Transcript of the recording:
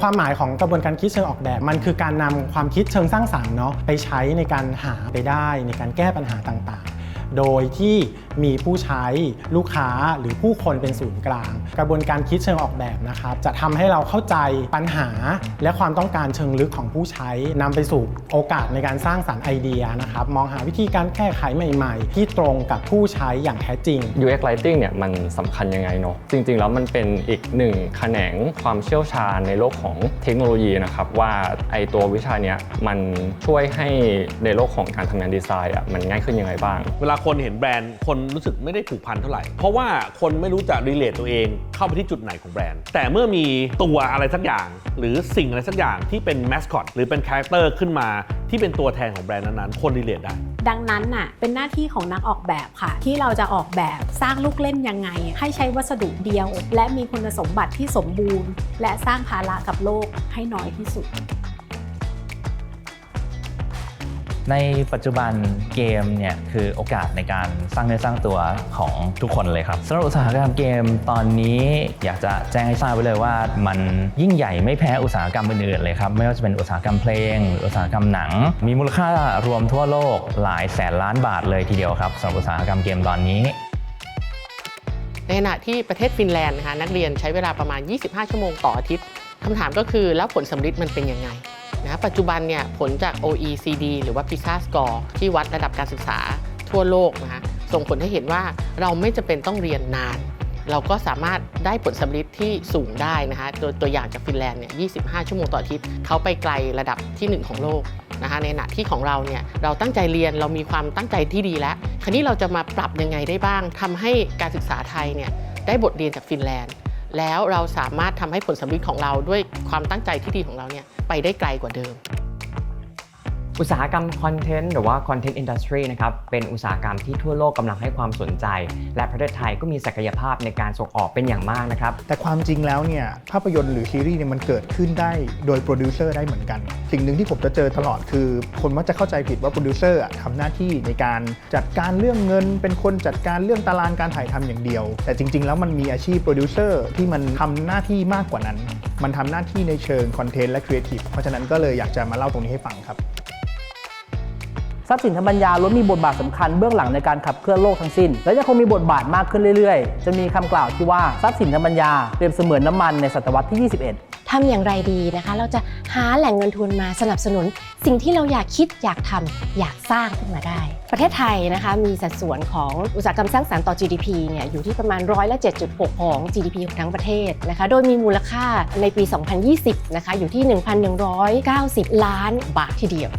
ความหมายของกระบวนการคิดเชิงออกแบบ มันคือการนำความคิดเชิงสร้างสรรค์เนาะไปใช้ในการหาไปได้ในการแก้ปัญหาต่าง โดยที่มีผู้ใช้ลูกค้าหรือผู้คนเป็นศูนย์กลาง กระบวนการคิดเชิงออกแบบนะครับจะทำให้เราเข้าใจปัญหา และความต้องการเชิงลึกของผู้ใช้นำไปสู่โอกาสในการสร้างสรรค์ไอเดียนะครับมองหาวิธีการแก้ไขใหม่ ๆ ที่ตรงกับผู้ใช้อย่างแท้จริง UX Lighting เนี่ยมันสำคัญยังไงเนาะจริง ๆ แล้วมันเป็นอีกหนึ่งแขนงความเชี่ยวชาญในโลกของเทคโนโลยีนะครับว่าไอตัววิชาเนี้ยมันช่วยให้ในโลกของการทำงานดีไซน์อะมันง่ายขึ้นยังไงบ้าง เวลาคนเห็นแบรนด์ คนรู้สึกไม่ได้ผูกพันเท่าไหร่ เพราะว่าคนไม่รู้จะรีเลทตัวเอง เข้าไปที่จุดไหนของแบรนด์ แต่เมื่อมีตัวอะไรสักอย่าง หรือสิ่งอะไรสักอย่างที่เป็นแมสคอตหรือเป็นคาแรคเตอร์ขึ้นมาที่เป็นตัวแทนของแบรนด์นั้นๆ คนรีเลทได้ ดังนั้นน่ะเป็นหน้าที่ของนักออกแบบค่ะ ที่เราจะออกแบบสร้างลูกเล่นยังไง ให้ใช้วัสดุเดียว และมีคุณสมบัติที่สมบูรณ์ และสร้างภาระกับโลกให้น้อยที่สุด ในปัจจุบันเกมเนี่ยคือโอกาสในการสร้างเนื้อสร้างตัวของทุกคนเลยครับสำหรับอุตสาหกรรมเกมตอนนี้อยากจะแจ้งให้ทราบไว้เลยว่า มันยิ่งใหญ่ไม่แพ้อุตสาหกรรมอื่นๆเลยครับไม่ว่าจะเป็นอุตสาหกรรมเพลงหรืออุตสาหกรรมหนัง มีมูลค่ารวมทั่วโลกหลายแสนล้านบาทเลยทีเดียวครับสำหรับอุตสาหกรรมเกมตอนนี้ในขณะที่ประเทศฟินแลนด์นะคะนักเรียนใช้เวลาประมาณ 25 ชั่วโมงต่ออาทิตย์คำถามก็คือแล้วผลสำลิดมันเป็นยังไง นะปัจจุบันเนี่ยผลจาก OECD หรือว่า PISA Score ที่วัดระดับการศึกษาทั่วโลกนะคะส่งผลให้เห็นว่าเราไม่จำเป็นต้องเรียนนาน เราก็สามารถได้ผลสำลิดที่สูงได้นะคะตัวตัวอย่างจากฟินแลนด์เนี่ย 25 ชั่วโมงต่ออาทิตย์เขาไปไกลระดับที่ 1 ของโลกนะคะในขณะที่ของเราเนี่ยเราตั้งใจเรียนเรามีความตั้งใจที่ดีแล้ว คราวนี้เราจะมาปรับยังไงได้บ้างทำให้การศึกษาไทยเนี่ยได้บทเรียนจากฟินแลนด์ แล้วเราสามารถทำให้ผลสำลิดของเราด้วยความตั้งใจที่ดีของเราเนี่ย ไปได้ไกลกว่าเดิม อุตสาหกรรมคอนเทนต์หรือว่าคอนเทนต์อินดัสทรีนะครับเป็นอุตสาหกรรมที่ทั่วโลกกำลังให้ความสนใจ และประเทศไทยก็มีศักยภาพในการส่งออกเป็นอย่างมากนะครับ แต่ความจริงแล้วเนี่ยภาพยนตร์หรือซีรีส์เนี่ยมันเกิดขึ้นได้โดยโปรดิวเซอร์ได้เหมือนกัน สิ่งหนึ่งที่ผมจะเจอตลอดคือ คนมักจะเข้าใจผิดว่าโปรดิวเซอร์อะทำหน้าที่ในการจัดการเรื่องเงิน เป็นคนจัดการเรื่องตารางการถ่ายทำอย่างเดียว แต่จริง ๆ แล้วมันมีอาชีพโปรดิวเซอร์ที่มันทำหน้าที่มากกว่านั้น มันทำหน้าที่ในเชิงคอนเทนต์และครีเอทีฟเพราะฉะนั้นก็เลยอยากจะมาเล่าตรงนี้ให้ฟังครับ ทรัพย์สินทางปัญญาล้วนมีบทบาทสำคัญเบื้องหลังในการขับเคลื่อนโลกทั้งสิ้น และยังคงมีบทบาทมากขึ้นเรื่อยๆ จะมีคำกล่าวที่ว่าทรัพย์สินทางปัญญาเปรียบเสมือนน้ำมันในศตวรรษที่ 21 ทำอย่างไรดีนะคะ เราจะหาแหล่งเงินทุนมาสนับสนุน สิ่งที่เราอยากคิดอยากทำอยากสร้างขึ้นมาได้ ประเทศไทยนะคะมีสัดส่วนของอุตสาหกรรมสร้างสรรค์ต่อ GDP เนี่ยอยู่ที่ประมาณร้อยละ7.6 ของ GDP ของทั้งประเทศนะคะโดยมีมูลค่าในปี 2020 นะคะอยู่ที่ 1,190 ล้านบาททีเดียว